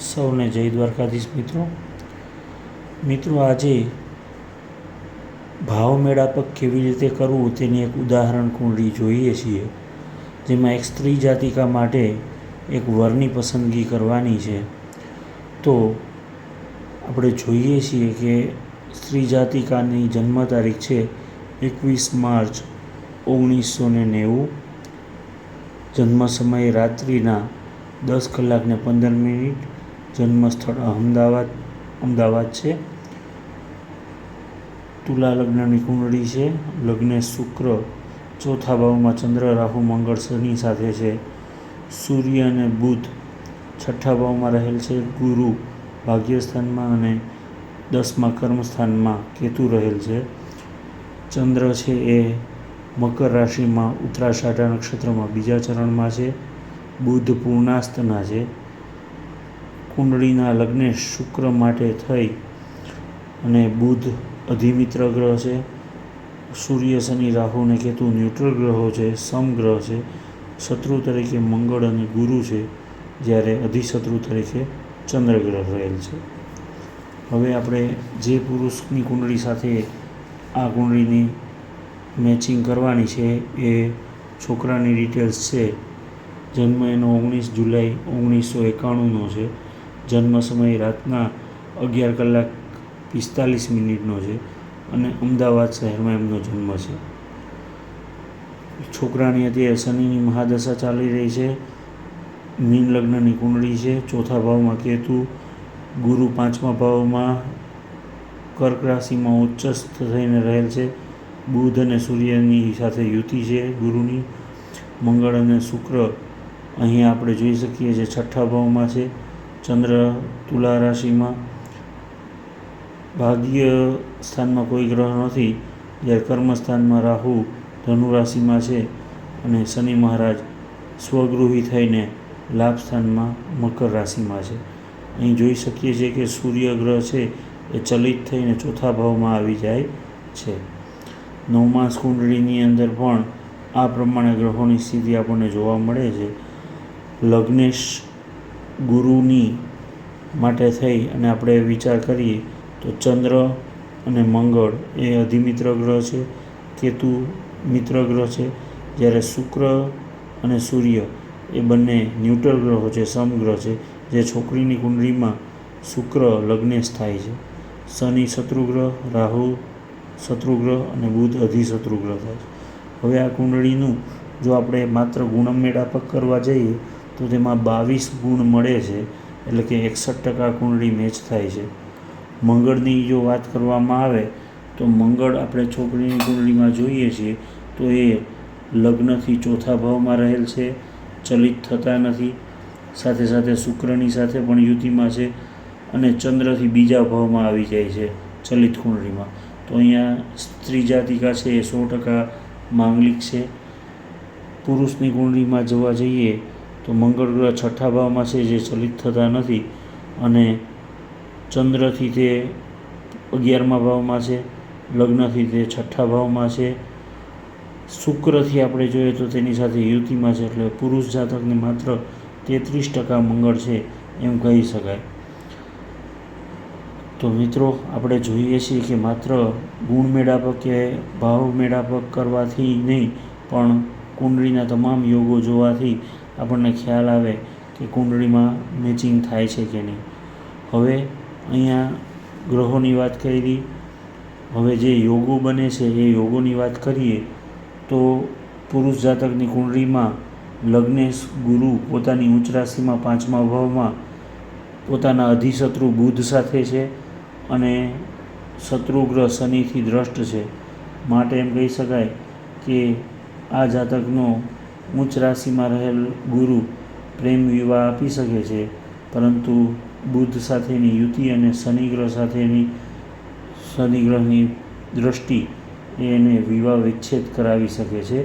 સૌને જય દ્વારકાધીશ મિત્રો. મિત્રો, આજે ભાવ મેળાપક કેવી રીતે કરવું તેની એક ઉદાહરણ કુંડળી જોઈએ છીએ, જેમાં એક સ્ત્રી જાતિકા માટે એક વરની પસંદગી કરવાની છે. તો આપણે જોઈએ છીએ કે સ્ત્રી જાતિકાની જન્મ તારીખ છે એકવીસ માર્ચ ઓગણીસો ને નેવું. જન્મ સમયે રાત્રિના દસ કલાકને પંદર મિનિટ જન્મ સ્થળ અમદાવાદ અમદાવાદ છે. તુલા લગ્નની કુંડળી છે. લગ્ન શુક્ર, ચોથા ભાવમાં ચંદ્ર, રાહુ, મંગળ, શનિ સાથે છે. સૂર્ય અને બુધ છઠ્ઠા ભાવમાં રહેલ છે. ગુરુ ભાગ્યસ્થાનમાં અને દસમા કર્મસ્થાનમાં કેતુ રહેલ છે. ચંદ્ર છે એ મકર રાશિમાં ઉત્તરાષાઢા નક્ષત્રમાં બીજા ચરણમાં છે. બુધ પૂર્ણાસ્તના છે. કુંડળીના લગ્ને શુક્ર માટે થઈ અને બુધ અધિમિત્ર ગ્રહ છે. સૂર્ય, શનિ, રાહુ અને કેતુ ન્યુટ્રલ ગ્રહો છે સમગ્રહ છે. શત્રુ તરીકે મંગળ અને ગુરુ છે, જ્યારે અધિશત્રુ તરીકે ચંદ્રગ્રહ રહેલ છે. હવે આપણે જે પુરુષની કુંડળી સાથે આ કુંડળીની મેચિંગ કરવાની છે એ છોકરાની ડિટેલ્સ છે. જન્મ એનો ઓગણીસ જુલાઈ ઓગણીસો એકાણુંનો છે. જન્મ સમય રાતના અગિયાર કલાક પિસ્તાલીસ મિનિટનો છે અને અમદાવાદ શહેરમાં એમનો જન્મ છે. છોકરાની અત્યારે શનિની મહાદશા ચાલી રહી છે. મીન લગ્નની કુંડળી છે. ચોથા ભાવમાં કેતુ, ગુરુ પાંચમા ભાવમાં કર્ક રાશિમાં ઉચ્ચસ્થ થઈને રહેલ છે. બુધ અને સૂર્યની સાથે યુતિ છે ગુરુની. મંગળ અને શુક્ર અહીં આપણે જોઈ શકીએ છીએ છઠ્ઠા ભાવમાં છે. ચંદ્ર, તુલા રાશિમાં ભાગ્ય સ્થાનમાં કોઈ ગ્રહ નથી. જ્યારે કર્મસ્થાનમાં રાહુ ધનુ રાશિમાં છે અને શનિ મહારાજ સ્વગૃહી થઈને લાભ સ્થાનમાં મકર રાશિમાં છે. અહીં જોઈ શકીએ છીએ કે સૂર્ય ગ્રહ છે એ ચલિત થઈને ચોથા ભાવમાં આવી જાય છે. નવમાસ કુંડળીની અંદર પણ આ પ્રમાણે ગ્રહોની સ્થિતિ આપણને જોવા મળે છે. લગ્નેશ ગુરુની માટે થઈ અને આપણે વિચાર કરીએ, તો ચંદ્ર અને મંગળ એ અધિમિત્ર ગ્રહ છે, કેતુ મિત્ર ગ્રહ છે. જ્યારે શુક્ર અને સૂર્ય એ બંને ન્યુટ્રલ ગ્રહો છે સમગ્રહ છે, જે છોકરીની કુંડળીમાં શુક્ર લગ્નેશ થાય છે. શનિ શત્રુગ્રહ રાહુ શત્રુગ્રહ અને બુધ અધિશત્રુગ્રહ થાય છે. હવે આ કુંડળીનું જો આપણે માત્ર ગુણમેળાપક કરવા જઈએ તો તેમાં બાવીસ ગુણ મળે છે, એટલે કે એકસઠ ટકા કુંડળી મેચ થાય છે. મંગળની જો વાત કરવામાં આવે, તો મંગળ આપણે છોકરીની કુંડળીમાં જોઈએ છીએ, તો એ લગ્નથી ચોથા ભાવમાં રહેલ છે, ચલિત થતા નથી, સાથે સાથે શુક્રની સાથે પણ યુતિમાં છે, અને ચંદ્રથી બીજા ભાવમાં આવી જાય છે, ચલિત કુંડળીમાં. તો અહીંયા સ્ત્રી જાતિકા છે એ સો ટકા માંગલિક છે. પુરુષની કુંડળીમાં જોવા જઈએ તો મંગળ ગ્રહ છઠ્ઠા ભાવમાં છે જે ચલિત થતા નથી અને ચંદ્રથી તે અગિયારમા ભાવમાં છે, લગ્નથી તે છઠ્ઠા ભાવમાં છે. શુક્રથી આપણે જોઈએ તો તેની સાથે યુતિમાં છે, એટલે પુરુષ જાતકને માત્ર તેત્રીસ ટકા મંગળ છે એમ કહી શકાય. તો મિત્રો, આપણે જોઈએ છીએ કે માત્ર ગુણ મેળાપક કે ભાવ મેળાપક કરવાથી નહીં, પણ કુંડળીના તમામ યોગો જોવાથી આપણને ખ્યાલ આવે કે કુંડળીમાં મેચિંગ થાય છે કે નહીં. હવે અહીંયા ગ્રહોની વાત કરી, હવે જે યોગો બને છે એ યોગોની વાત કરીએ, તો પુરુષ જાતકની કુંડળીમાં લગ્નેશ ગુરુ પોતાની ઉચ્ચ રાશિમાં પાંચમા ભાવમાં પોતાના અધિશત્રુ બુધ સાથે છે અને શત્રુગ્રહ શનિથી દ્રષ્ટ છે. માટે એમ કહી શકાય કે આ જાતકનો ઉચ્ચ રાશિમાં રહેલ ગુરુ પ્રેમ વિવાહ આપી શકે છે, પરંતુ બુધ સાથેની યુતિ અને શનિગ્રહ સાથેની શનિગ્રહની દૃષ્ટિ એને વિવાહ વિચ્છેદ કરાવી શકે છે.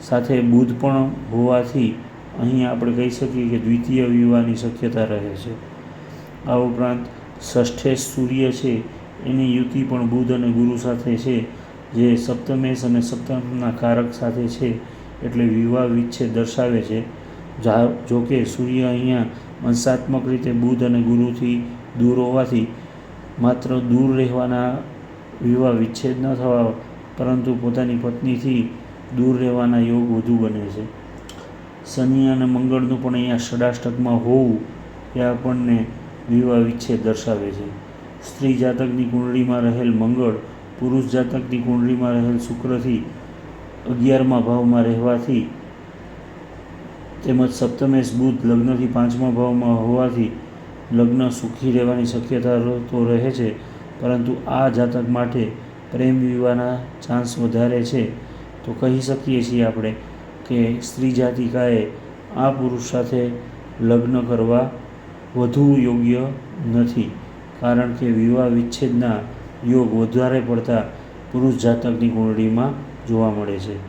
સાથે બુધ પણ હોવાથી અહીં આપણે કહી શકીએ કે દ્વિતીય વિવાહની શક્યતા રહે છે. આ ઉપરાંત ષષ્ઠેશ સૂર્ય છે, એની યુતિ પણ બુધ અને ગુરુ સાથે છે, જે સપ્તમેશ અને સપ્તમના કારક સાથે છે. એટલે વિવાહ વિચ્છેદ દર્શાવે છે. જા જોકે સૂર્ય અહીંયા અંશાત્મક રીતે બુધ અને ગુરુથી દૂર હોવાથી માત્ર દૂર રહેવાના વિવાહ વિચ્છેદ ન થવા પરંતુ પોતાની પત્નીથી દૂર રહેવાના યોગ વધુ બને છે. શનિ અને મંગળનું પણ અહીંયા ષડાષ્ટકમાં હોવું એ આપણને વિવાહ વિચ્છેદ દર્શાવે છે. સ્ત્રી જાતકની કુંડળીમાં રહેલ મંગળ, પુરુષ જાતકની કુંડળીમાં રહેલ શુક્રથી અગિયારમા ભાવમાં રહેવાથી તેમજ સપ્તમેશ બુધ લગ્નથી પાંચમા ભાવમાં હોવાથી લગ્ન સુખી રહેવાની શક્યતા તો રહે છે. પરંતુ આ જાતક માટે પ્રેમ વિવાહના ચાન્સ વધારે છે. તો કહી શકીએ છીએ આપણે કે સ્ત્રી જાતિકાએ આ પુરુષ સાથે લગ્ન કરવા વધુ યોગ્ય નથી. કારણ કે વિવાહ વિચ્છેદના યોગ વધારે પડતા પુરુષ જાતકની કુંડળીમાં જોવા મળે છે.